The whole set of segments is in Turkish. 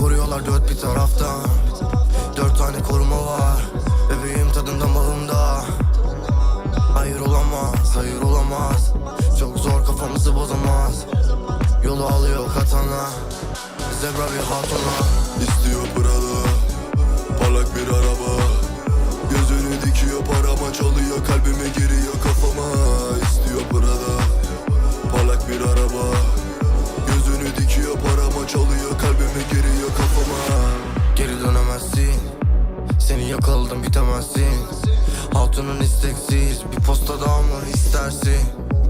Koruyorlar dört bir taraftan. Dört tane koruma var. Bebeğim tadında bağımda Hayır olamaz, hayır olamaz. Çok zor kafamızı bozamaz. Yolu alıyor katana. Zebra bir hatuna. İstiyor Prada Parlak bir araba. Gözünü dikiyor parama çalıyor. Kalbime giriyor yakaladım bitemezsin Hatunun isteksiz Bir posta daha mı istersin.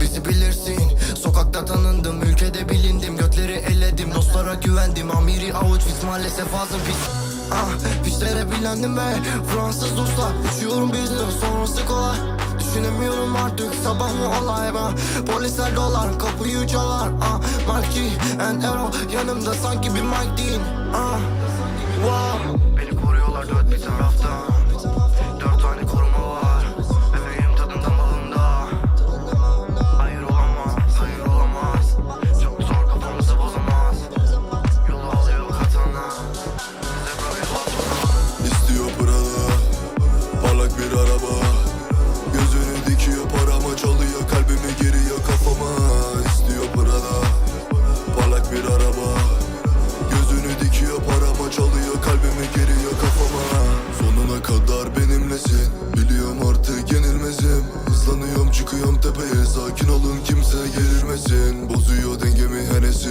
Bizi bilirsin Sokakta tanındım ülkede bilindim Götleri elledim dostlara güvendim Amiri avuç biz maalesef ağzım pis Ah pislere bilendim ve Fransız dostlar Uçuyorum business sonrası kolay. Düşünemiyorum artık sabah mı olay ben Polisler dolar kapıyı çalar. Ah Mark G and Arrow yanımda sanki bir Mike Dean ah Wow Beni koruyorlar dört bir taraftan Sakin olun kimse gelmesin Bozuyor dengemi henesi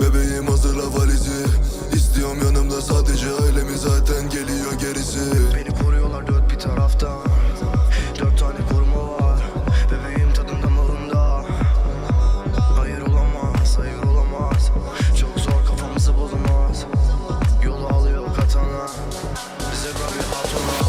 Bebeğim hazırla valizi. İstiyorum yanımda sadece ailemi. Zaten geliyor gerisi. Beni koruyorlar dört bir taraftan. Dört tane koruma var. Bebeğim tadında malında Hayır olamaz, hayır olamaz. Çok zor kafamızı bozamaz. Yolu alıyor katana. Zebra bir hatuna